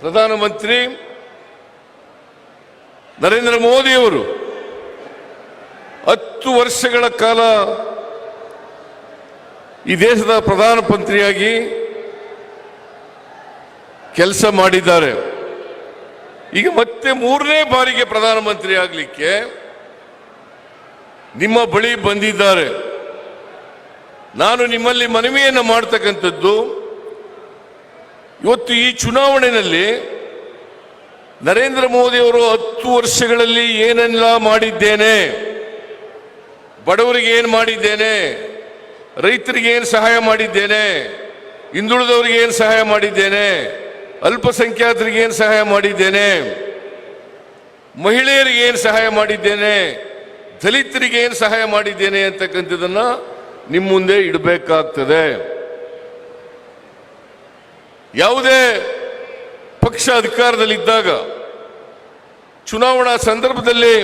ಪ್ರಧಾನಮಂತ್ರಿ ನರೇಂದ್ರ ಮೋದಿಯವರು ಹತ್ತು ವರ್ಷಗಳ ಕಾಲ ಈ ದೇಶದ ಪ್ರಧಾನಮಂತ್ರಿಯಾಗಿ ಕೆಲಸ ಮಾಡಿದ್ದಾರೆ. ಈಗ ಮತ್ತೆ ಮೂರನೇ ಬಾರಿಗೆ ಪ್ರಧಾನಮಂತ್ರಿ ಆಗಲಿಕ್ಕೆ ನಿಮ್ಮ ಬಳಿ ಬಂದಿದ್ದಾರೆ. ನಾನು ನಿಮ್ಮಲ್ಲಿ ಮನವಿಯನ್ನು ಮಾಡ್ತಕ್ಕಂಥದ್ದು ಇವತ್ತು ಈ ಚುನಾವಣೆಯಲ್ಲಿ ನರೇಂದ್ರ ಮೋದಿ ಅವರು ಹತ್ತು ವರ್ಷಗಳಲ್ಲಿ ಏನೆಲ್ಲ ಮಾಡಿದ್ದೇನೆ, ಬಡವರಿಗೆ ಏನು ಮಾಡಿದ್ದೇನೆ, ರೈತರಿಗೆ ಏನು ಸಹಾಯ ಮಾಡಿದ್ದೇನೆ, ಹಿಂದುಳಿದವರಿಗೆ ಏನು ಸಹಾಯ ಮಾಡಿದ್ದೇನೆ, ಅಲ್ಪಸಂಖ್ಯಾತರಿಗೆ ಏನು ಸಹಾಯ ಮಾಡಿದ್ದೇನೆ, ಮಹಿಳೆಯರಿಗೆ ಏನು ಸಹಾಯ ಮಾಡಿದ್ದೇನೆ, ದಲಿತರಿಗೆ ಏನು ಸಹಾಯ ಮಾಡಿದ್ದೇನೆ ಅಂತಕ್ಕಂಥದ್ದನ್ನು ನಿಮ್ಮ ಮುಂದೆ ಇಡಬೇಕಾಗ್ತದೆ. ಯಾವುದೇ ಪಕ್ಷ ಅಧಿಕಾರದಲ್ಲಿದ್ದಾಗ ಚುನಾವಣಾ ಸಂದರ್ಭದಲ್ಲಿ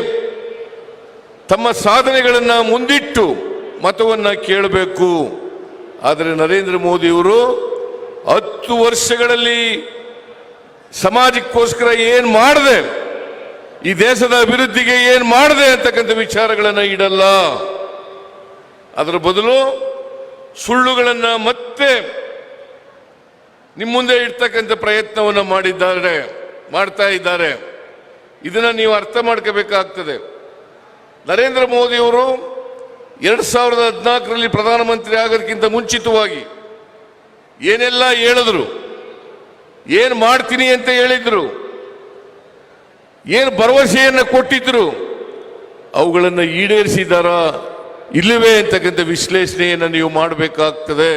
ತಮ್ಮ ಸಾಧನೆಗಳನ್ನು ಮುಂದಿಟ್ಟು ಮತವನ್ನು ಕೇಳಬೇಕು. ಆದರೆ ನರೇಂದ್ರ ಮೋದಿಯವರು ಹತ್ತು ವರ್ಷಗಳಲ್ಲಿ ಸಮಾಜಕ್ಕೋಸ್ಕರ ಏನು ಮಾಡಿದೆ, ಈ ದೇಶದ ಅಭಿವೃದ್ಧಿಗೆ ಏನು ಮಾಡಿದೆ ಅಂತಕ್ಕಂಥ ವಿಚಾರಗಳನ್ನು ಇಡಲ್ಲ. ಅದರ ಬದಲು ಸುಳ್ಳುಗಳನ್ನು ಮತ್ತೆ ನಿಮ್ಮ ಮುಂದೆ ಇಡ್ತಕ್ಕಂಥ ಪ್ರಯತ್ನವನ್ನು ಮಾಡಿದ್ದಾರೆ, ಮಾಡ್ತಾ ಇದ್ದಾರೆ. ಇದನ್ನು ನೀವು ಅರ್ಥ ಮಾಡ್ಕೋಬೇಕಾಗ್ತದೆ. ನರೇಂದ್ರ ಮೋದಿಯವರು ಎರಡು ಸಾವಿರದ ಹದಿನಾಲ್ಕರಲ್ಲಿ ಪ್ರಧಾನಮಂತ್ರಿ ಆಗೋದಕ್ಕಿಂತ ಮುಂಚಿತವಾಗಿ ಏನೆಲ್ಲ ಹೇಳಿದ್ರು, ಏನು ಮಾಡ್ತೀನಿ ಅಂತ ಹೇಳಿದ್ರು, ಏನು ಭರವಸೆಯನ್ನು ಕೊಟ್ಟಿದ್ರು, ಅವುಗಳನ್ನು ಈಡೇರಿಸಿದಾರಾ, ಇಲ್ಲವೇ ಅಂತಕ್ಕಂಥ ವಿಶ್ಲೇಷಣೆಯನ್ನು ನೀವು ಮಾಡಬೇಕಾಗ್ತದೆ.